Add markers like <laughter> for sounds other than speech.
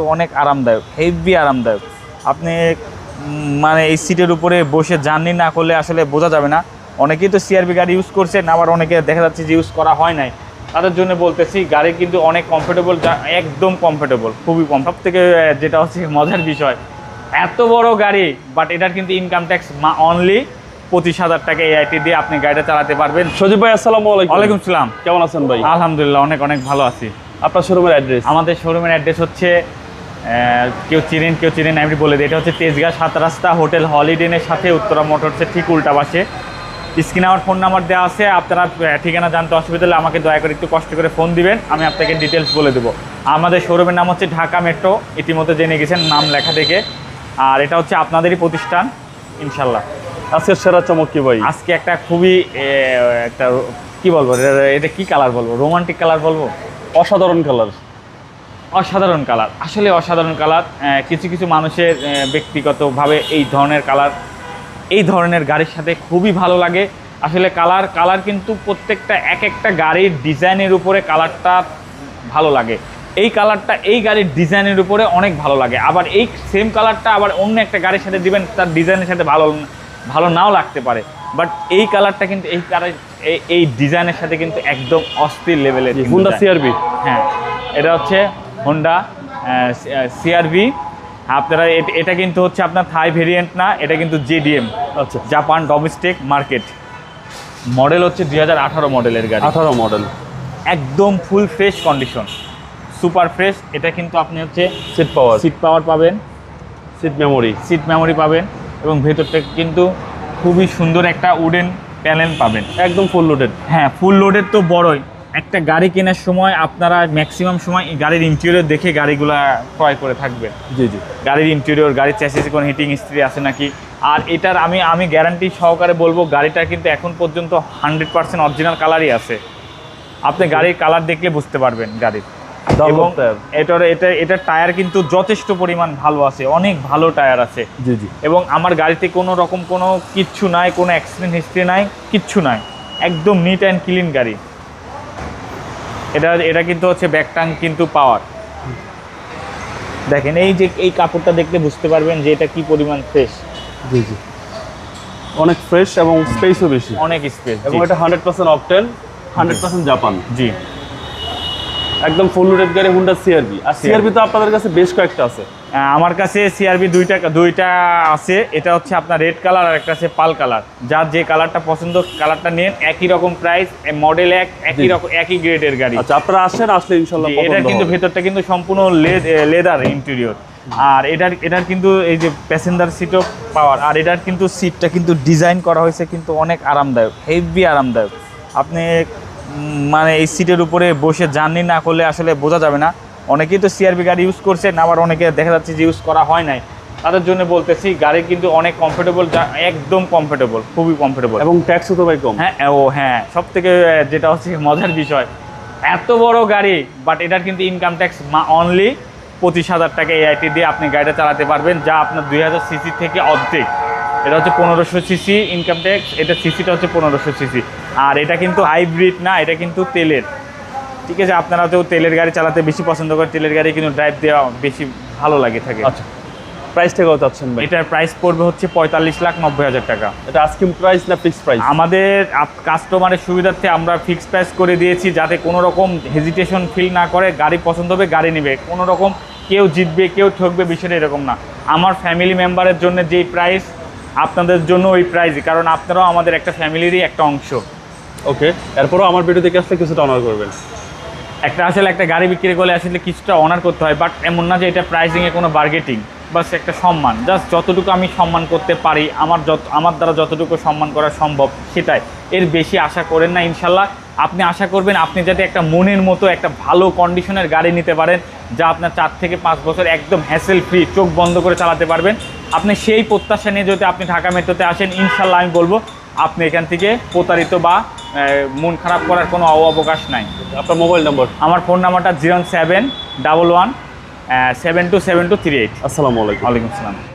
কিন্তু অনেক আরামদায়ক হেভি আরামদায়ক। আপনি মানে এই সিটের উপরে বসে জার্নি না করলে আসলে বোঝা যাবে না। অনেকেই তো সিআরবি গাড়ি ইউজ করছেন আবার অনেকে দেখা যাচ্ছে যে ইউজ করা হয় নাই। তাদের জন্য বলতেছি গাড়ি কিন্তু অনেক কমফোর্টেবল একদম কমফোর্টেবল খুবই কম সব থেকে যেটা হচ্ছে <laughs> মজার বিষয় এত বড় গাড়ি বাট এটার কিন্তু ইনকাম ট্যাক্স মা অনলি পঁচিশ হাজার টাকা এআইটি দিয়ে আপনি গাড়িটা চালাতে পারবেন। সজীব ভাই আসসালামু আলাইকুম। ওয়ালাইকুম সালাম। কেমন আছেন ভাই? আলহামদুলিল্লাহ অনেক অনেক ভালো আছি। আপনার শোরুমের অ্যাড্রেস আমাদের শোরুমের অ্যাড্রেস হচ্ছে কেউ চিনেন কেউ চিনেন আমি বলে দিই। এটা হচ্ছে তেজগাঁ সাত রাস্তা হোটেল হলিডেনের সাথে উত্তরা মোটরসের ঠিক উল্টা পাশে। স্ক্রিনে আমার ফোন নাম্বার দেওয়া আছে আপনারা ঠিকানা জানতে অসুবিধা হলে আমাকে দয়া করে একটু কষ্ট করে ফোন দিবেন আমি আপনাকে ডিটেলস বলে দেবো। আমাদের শোরুমের নাম হচ্ছে ঢাকা মেট্রো ইতিমধ্যে জেনে গেছেন নাম লেখা থেকে আর এটা হচ্ছে আপনাদেরই প্রতিষ্ঠান ইনশাল্লাহ আজকের সেরা চমক কি ভাই? আজকে একটা খুবই একটা কি বলব এটা- এটা কি কালার বলব? রোমান্টিক কালার বলব? অসাধারণ কালার অসাধারণ কালার আসলে অসাধারণ কালার কিছু কিছু মানুষের ব্যক্তিগতভাবে এই ধরনের কালার এই ধরনের গাড়ির সাথে খুবই ভালো লাগে। আসলে কালার কালার কিন্তু প্রত্যেকটা এক একটা গাড়ির ডিজাইনের উপরে কালারটা ভালো লাগে। এই কালারটা এই গাড়ির ডিজাইনের উপরে অনেক ভালো লাগে। আবার এই সেম কালারটা আবার অন্য একটা গাড়ির সাথে দিবেন তার ডিজাইনের সাথে ভালো ভালো নাও লাগতে পারে। বাট এই কালারটা কিন্তু এই কালার এই ডিজাইনের সাথে কিন্তু একদম অস্থির লেভেলের হুন্ডা। সিআরবি হ্যাঁ এটা হচ্ছে হোন্ডা সিআরভি আপনারা এট- এটা কিন্তু হচ্ছে আপনার থাই ভেরিয়েন্ট না এটা কিন্তু জেডিএম আচ্ছা। জাপান ডোমেস্টিক মার্কেট মডেল হচ্ছে দুই হাজার আঠারো মডেলের গাড়ি। আঠারো মডেল একদম full fresh condition super fresh এটা কিন্তু আপনি হচ্ছে সিট পাওয়ার সিট পাওয়ার পাবেন। সিট মেমোরি সিট মেমোরি পাবেন এবং ভেতরটা কিন্তু খুবই সুন্দর একটা উডেন প্যানেল পাবেন। একদম ফুল লোডেড হ্যাঁ ফুল লোডের তো বড়ই। একটা গাড়ি কেনার সময় আপনারা ম্যাক্সিমাম সময় গাড়ির ইন্টেরিয়র দেখে গাড়িগুলা ক্রয় করে থাকবেন। জি জি। গাড়ির ইন্টেরিয়র গাড়ির চ্যাসিসে কোনো হিটিং স্ত্রী আছে নাকি? আর এটার আমি আমি গ্যারান্টি সহকারে বলব গাড়িটা কিন্তু এখন পর্যন্ত হান্ড্রেড পার্সেন্ট অরিজিনাল কালারই আছে। আপনি গাড়ির কালার দেখলে বুঝতে পারবেন গাড়ির। এবং এটার এটা এটার টায়ার কিন্তু যথেষ্ট পরিমাণ ভালো আছে অনেক ভালো টায়ার আছে। জি জি। এবং আমার গাড়িতে কোনো রকম কোনো কিচ্ছু নাই কোনো অ্যাক্সিডেন্ট হিস্ট্রি নাই কিচ্ছু নাই। একদম নিট অ্যান্ড ক্লিন গাড়ি। এটা এটা কিন্তু হচ্ছে ব্যাকটাং কিন্তু পাওয়ার দেখেন এই যে এই কাপড়টা দেখতে বুঝতে পারবেন যে এটা কি পরিমাণ ফ্রেশ জি জি। অনেক ফ্রেশ এবং স্পেসও বেশি। অনেক স্পেস এবং এটা hundred percent octane hundred percent Japan জি। একদম ফুল লোডেড গাড়ি হুন্ডা সিআরবি আর সিআরবি তো আপনাদের কাছে বেশ কয়েকটা আছে। আমার কাছে সিআরবি দুইটা দুইটা আছে। এটা হচ্ছে আপনার রেড কালার আর একটা আছে পাল কালার যার যে কালারটা পছন্দ কালারটা নেন। একই রকম প্রাইস মডেল এক একই রকম একই গ্রেডের গাড়ি। আচ্ছা আপনারা আসেন আসলে ইনশাল্লাহ জি, এটার কিন্তু ভেতরটা কিন্তু সম্পূর্ণ লেদার ইন্টেরিয়র আর এটার এটার কিন্তু এই যে প্যাসেঞ্জার সিটও পাওয়ার। আর এটার কিন্তু সিটটা কিন্তু ডিজাইন করা হয়েছে কিন্তু অনেক আরামদায়ক হেভি আরামদায়ক। আপনি মানে এই সিটের উপরে বসে জার্নি না করলে আসলে বোঝা যাবে না। অনেকেই তো সিআরবি গাড়ি ইউজ করছেন আবার অনেকে দেখা যাচ্ছে যে ইউজ করা হয় নাই। তাদের জন্য বলতেছি গাড়ি কিন্তু অনেক কমফোর্টেবল একদম কমফোর্টেবল খুবই কমফোর্টেবল এবং ট্যাক্সও তো ভাই কম। হ্যাঁ ও হ্যাঁ সব থেকে যেটা হচ্ছে মজার বিষয় এত বড় গাড়ি বাট এটার কিন্তু ইনকাম ট্যাক্স মা অনলি পঁচিশ হাজার টাকা এআইটি দিয়ে আপনি গাড়িটা চালাতে পারবেন যা আপনার দুই হাজার সিসি থেকে অর্ধেক। এটা হচ্ছে পনেরোশো সিসি ইনকাম ট্যাক্স এটা সিসিটা হচ্ছে পনেরোশো সিসি আর এটা কিন্তু হাইব্রিড না এটা কিন্তু তেলের। ঠিক আছে আপনারা তো তেলের গাড়ি চালাতে বেশি পছন্দ করেন তেলের গাড়ি কিন্তু ড্রাইভ দেওয়া বেশি ভালো লাগে থাকে। আচ্ছা প্রাইস থেকে চাচ্ছেন ভাই? এটার প্রাইস পড়বে হচ্ছে পঁয়তাল্লিশ লাখ নব্বই হাজার টাকা। এটা আজকে প্রাইস না ফিক্স প্রাইস আমাদের কাস্টমারের সুবিধার্থে আমরা ফিক্স প্রাইস করে দিয়েছি যাতে কোনো রকম হেজিটেশন ফিল না করে গাড়ি পছন্দ হবে গাড়ি নেবে। কোনো রকম কেউ জিতবে কেউ ঠকবে বিষয়টা এরকম না। আমার ফ্যামিলি মেম্বারের জন্য যেই প্রাইস আপনাদের জন্য ওই প্রাইজই কারণ আপনারাও আমাদের একটা ফ্যামিলিরই একটা অংশ। ওকে এরপরও আমার ভিডিও দেখে আসলে কিছুটা অনার করবেন। একটা আসলে একটা গাড়ি বিক্রি করলে আসলে কিছুটা অনার করতে হয় বাট এমন না যে এটা প্রাইসিংয়ে কোনো বার্গেটিং বাস একটা সম্মান। জাস্ট যতটুকু আমি সম্মান করতে পারি আমার যত আমার দ্বারা যতটুকু সম্মান করা সম্ভব সেটাই। এর বেশি আশা করেন না ইনশাল্লাহ। আপনি আশা করবেন আপনি যাতে একটা মনের মতো একটা ভালো কন্ডিশনের গাড়ি নিতে পারেন যা আপনার চার থেকে পাঁচ বছর একদম হ্যাসেল ফ্রি চোখ বন্ধ করে চালাতে পারবেন। আপনি সেই প্রত্যাশা নিয়ে যদি আপনি ঢাকা মেট্রোতে আসেন ইনশাল্লাহ আমি বলব আপনি এখান থেকে প্রতারিত বা মন খারাপ করার কোনো অবকাশ নাই। আপনার মোবাইল নম্বর? আমার ফোন নাম্বারটা zero seven double one seven two seven two three eight. আসসালামু আলাইকুম। ওয়ালাইকুম আসসালাম।